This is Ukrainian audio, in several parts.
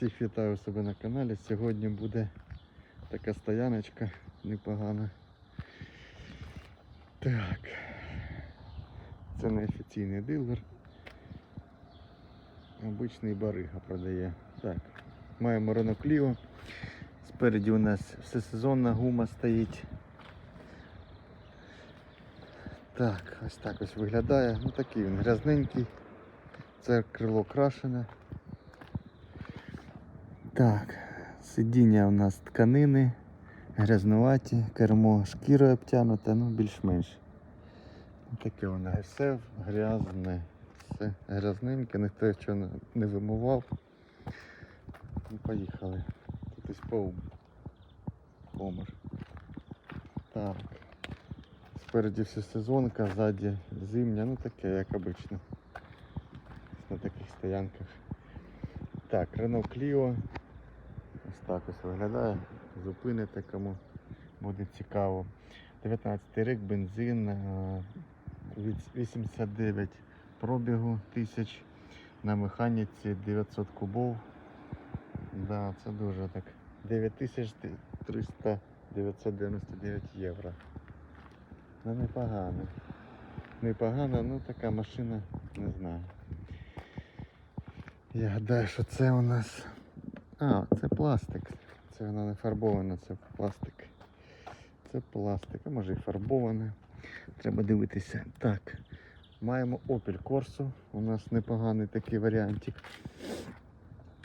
Всіх вітаю себе на каналі. Сьогодні буде така стояночка непогана. Так. Це не офіційний дилер. Обичний барига продає. Так. Маємо Renault Clio. Спереді у нас всесезонна гума стоїть. Так, ось так ось виглядає. Ну такий він грязненький. Це крило крашене. Так, сидіння у нас тканини, грязнуваті, кермо шкірою обтянуте, ну більш-менш. Таке воно все грязне, все грязненьке, ніхто нічого не- не вимивав. Ну, поїхали. Тут ось пов... помер. Так. Спереді всесезонка, ззаді зимня, ну таке, як обично. На таких стоянках. Так, Renault Clio. Так ось виглядає. Зупините кому буде цікаво. 19 рік, бензин, е, 89 пробігу тисяч. На механіці 900 кубов. Да, це дуже так. 9300 999 євро. Ну непогано. Непогано, ну така машина, не знаю. Я гадаю, що це у нас. А, це пластик. Це воно не фарбоване, це пластик. Це пластик, а може і фарбоване. Треба дивитися. Так. Маємо Opel Corsa. У нас непоганий такий варіантик.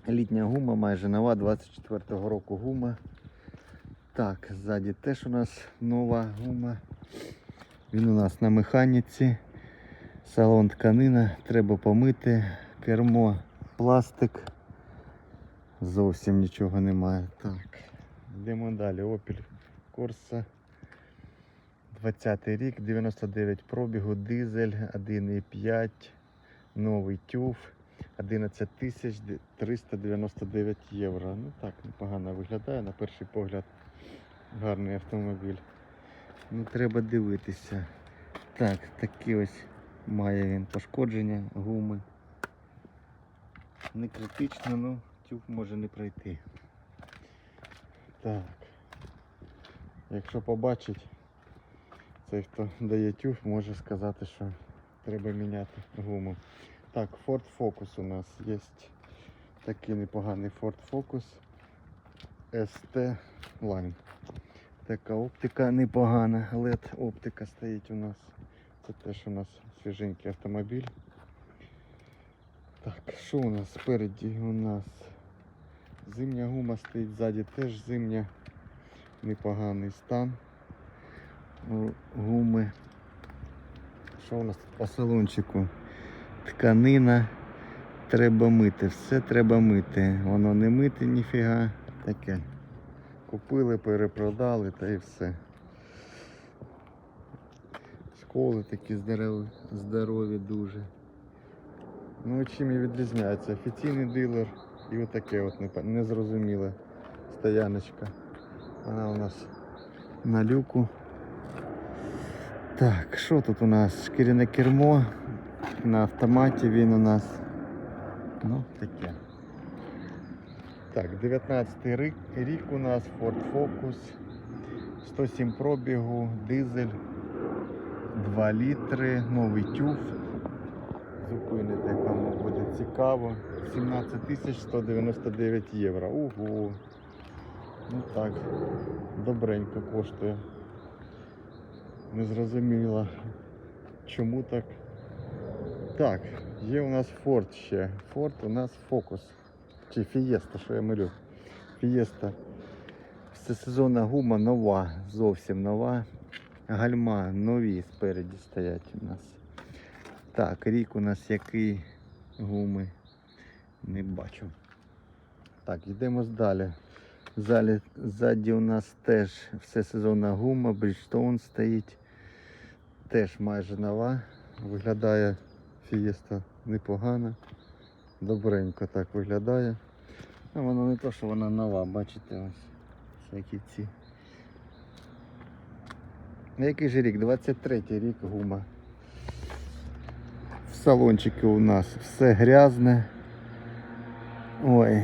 Літня гума, майже нова, 24-го року гума. Так, ззаді теж у нас нова гума. Він у нас на механіці. Салон тканина, треба помити. Кермо пластик. Зовсім нічого немає. Так. Йдемо далі. Opel Corsa. 20 рік, 99 пробігу, дизель 1,5, новий тюф, 11 тисяч 399 євро. Ну так, непогано виглядає на перший погляд. Гарний автомобіль. Ну треба дивитися. Так, такі ось має він пошкодження гуми. Не критично, ну тюф може не пройти. Так. Якщо побачить, цей хто дає тюф, може сказати, що треба міняти гуму. Так, Ford Focus у нас є такий непоганий Ford Focus ST Line. Така оптика непогана, LED оптика стоїть у нас. Це теж у нас свіженький автомобіль. Так, що у нас спереді? У нас зимня гума стоїть, ззаді теж зимня, непоганий стан. Гуми. Що у нас тут по салончику? Тканина. Треба мити, все треба мити. Воно не мити ніфіга. Таке. Купили, перепродали та і все. Школи такі здорові, здорові дуже. Ну чим і відрізняється? Офіційний дилер і отаке от незрозуміле стояночка. Вона у нас на люку. Так, що тут у нас? Шкіряне кермо. На автоматі він у нас. Ну, таке. Так, 19 рік, рік у нас Ford Focus. 107 пробігу, дизель, 2 літри, новий тюф. Зупините, кому буде цікаво. 17 199 євро. Ого. Ну так, добренько коштує. Не зрозуміло, чому так. Так, є у нас Ford ще. Ford у нас Focus. Чи Fiesta, що я милю. Fiesta. Всесезонна гума нова, зовсім нова. Гальма нові спереді стоять у нас. Так, рік у нас який гуми. Не бачу. Так, йдемо далі. Залі, ззаді у нас теж всесезонна гума, Bridgestone стоїть. Теж майже нова. Виглядає фієста непогано. Добренько так виглядає. А вона не то, що вона нова, бачите ось. Всякі ці. Який же рік? 23 рік гума. В салончику у нас все грязне. Ой,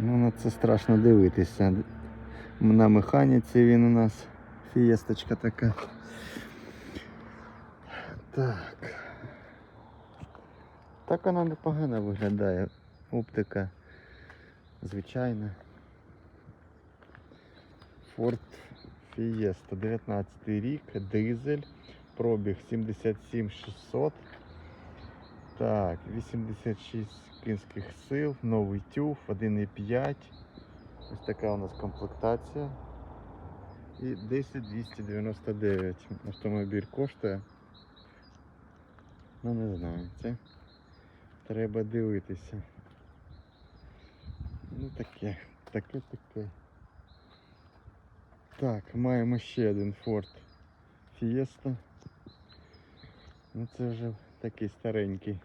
Ну, на це страшно дивитися. На механіці він у нас фієсточка така. Так. Так вона непогано виглядає. Оптика звичайна. Ford Fiesta 19 рік, дизель, пробіг 77600. Так, 86 кінських сил, новий тюф, 1,5. Ось така у нас комплектація. І 10299 автомобіль коштує. Ну не знаю, це треба дивитися. Ну таке, таке, таке. Так, маємо ще один Ford Fiesta. Ну це вже такий старенький.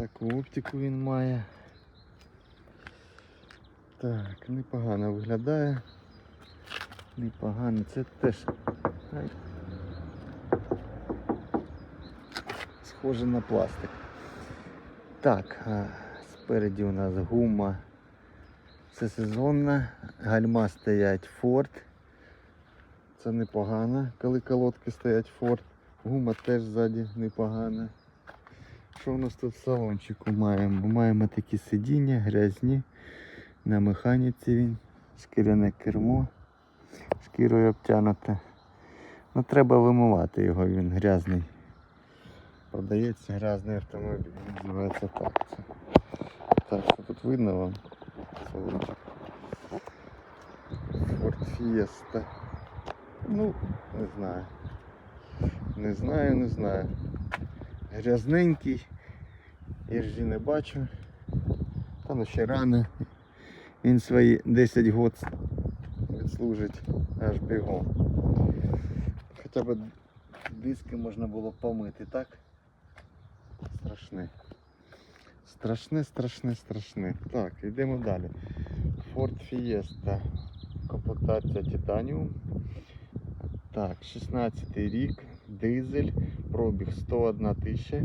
Таку оптику він має. Так, непогано виглядає. Непогано. Це теж схоже на пластик. Так, спереді у нас гума. Це сезонна. Гальма стоять Ford. Це непогано, коли колодки стоять Ford. Гума теж ззаді непогана. Що у нас тут в салончику маємо? Маємо такі сидіння, грязні. На механіці він, шкіряне кермо, шкірою обтянуте. Ну треба вимивати його, він грязний. Продається грязний автомобіль, називається так. Так, що тут видно вам? Салончик. Ford Fiesta. Ну, не знаю. Не знаю, не знаю. Грязненький. Іржі не бачу. Та ну ще рано. Він свої 10 год відслужить аж бігом. Хоча б диски можна було помити, так? Страшне. Страшне, страшне, страшне. Так, йдемо далі. Ford Fiesta. Комплектація Titanium. Так, 16 рік, дизель, пробіг 101 тисяча,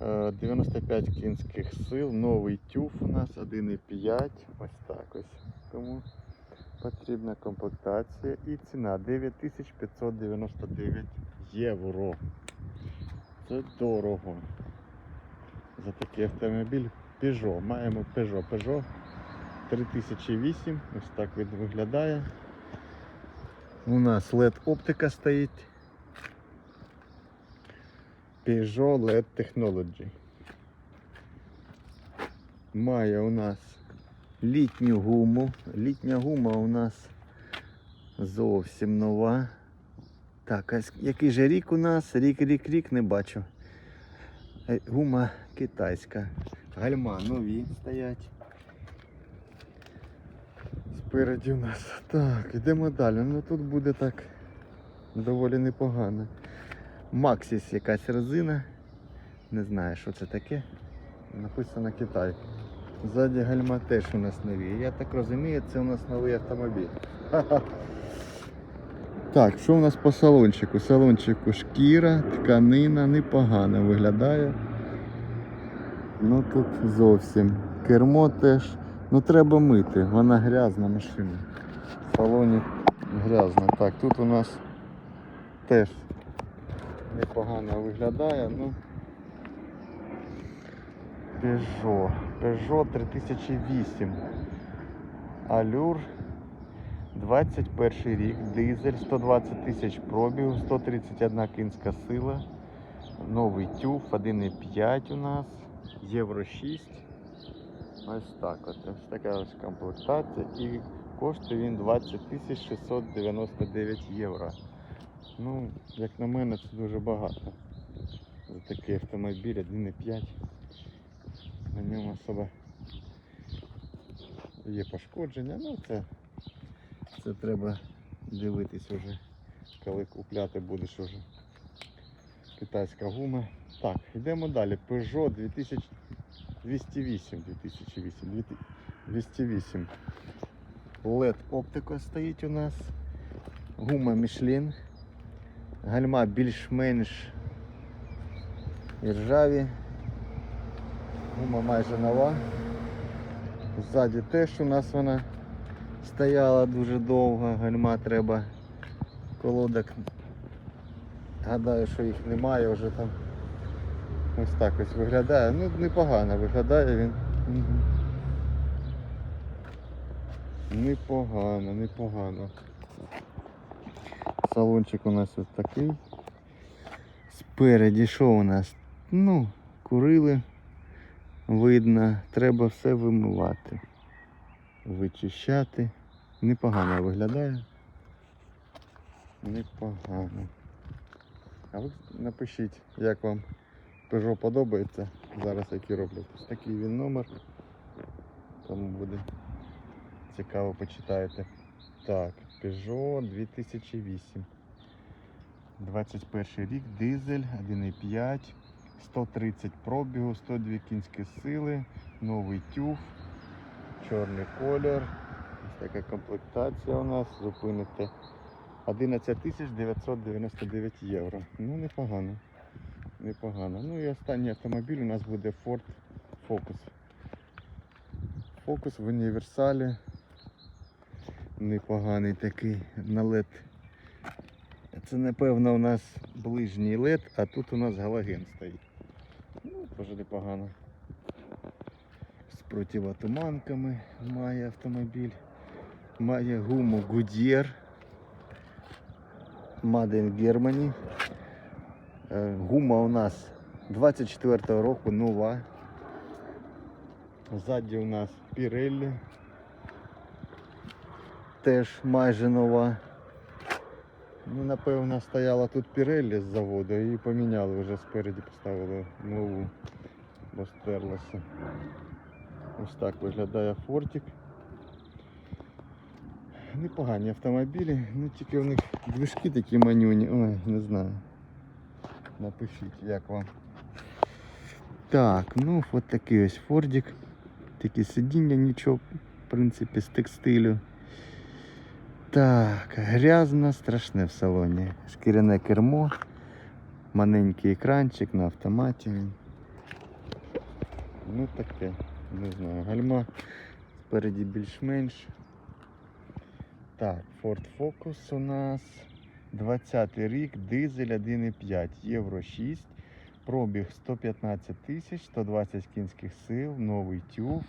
е, 95 кінських сил, новий тюф у нас 1,5. Ось так ось. Кому потрібна комплектація і ціна 9599 євро. Це дорого. За такий автомобіль Peugeot. Маємо Peugeot. Peugeot 3008. Ось так він виглядає. У нас LED оптика стоїть. Peugeot LED Technology. Має у нас літню гуму. Літня гума у нас зовсім нова. Так, а який же рік у нас? Рік, рік, рік не бачу. Е, Гума китайська. Гальма нові стоять. Спереді у нас. Так, йдемо далі. Ну тут буде так доволі непогано. Максіс якась резина. Не знаю, що це таке. Написано Китай. Ззаді гальма теж у нас нові. Я так розумію, це у нас новий автомобіль. Так, що у нас по салончику? Салончику шкіра, тканина, непогано виглядає. Ну тут зовсім. Кермо теж. Ну треба мити, вона грязна машина. В салоні грязна. Так, тут у нас теж непогано виглядає. Ну, Peugeot. Peugeot 3008. Allure 21 рік, дизель, 120 тисяч пробігу, 131 кінська сила, новий тюф, 1,5 у нас, Євро 6. Ось так от. Ось така ось комплектація і коштує він 20 699 євро. Ну, як на мене, це дуже багато. За такий автомобіль 1,5. На ньому особо є пошкодження, ну це, це треба дивитись уже, коли купляти будеш уже китайська гума. Так, йдемо далі. Peugeot 2000 208, 2008, 208. LED оптика стоїть у нас. Гума Michelin. Гальма більш-менш іржаві. Гума майже нова. Ззаді теж у нас вона стояла дуже довго, гальма треба колодок. Гадаю, що їх немає вже там. Ось так ось виглядає. Ну, непогано виглядає він. Непогано, непогано. Салончик у нас ось такий. Спереді що у нас? Ну, курили. Видно, треба все вимивати. Вичищати. Непогано виглядає. Непогано. А ви напишіть, як вам Peugeot подобається. Зараз який роблять. Ось такий він номер. Кому буде цікаво, почитаєте. Так, Peugeot 2008. 21 рік, дизель, 1,5, 130 пробігу, 102 кінські сили, новий тюф, чорний колір. Ось така комплектація у нас. Зупините 11 999 євро. Ну, непогано. Непогано. Ну і останній автомобіль у нас буде Ford Focus. Focus в універсалі. Непоганий такий на LED. Це напевно у нас ближній LED, а тут у нас галоген стоїть. Ну, теж непогано. З противотуманками має автомобіль. Має гуму in Germany. Е, Гума у нас 24 року нова. Ззаді у нас Pirelli. Теж майже нова. Ну, напевно, стояла тут Pirelli з заводу і поміняли вже спереді поставили нову, бо стерлася. Ось так виглядає фортик. Непогані автомобілі, ну тільки в них движки такі манюні. Ой, не знаю. Напишіть, як вам. Так, ну от такий ось фордик. Такі сидіння, нічого, в принципі, з текстилю. Так, грязно, страшне в салоні. Шкіряне кермо, маленький екранчик на автоматі. Ну таке, не знаю, гальма спереді більш-менш. Так, Ford Focus у нас 20 рік, дизель 1,5, євро 6, пробіг 115 тисяч, 120 кінських сил, новий тюф.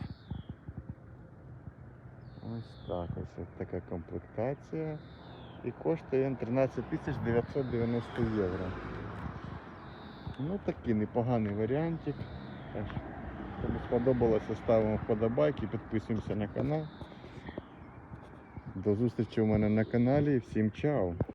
Ось так, ось така комплектація. І коштує він 13 тисяч 990 євро. Ну такий непоганий варіантик. Кому сподобалося, ставимо вподобайки, підписуємося на канал. До зустрічі у мене на каналі. Всім чао!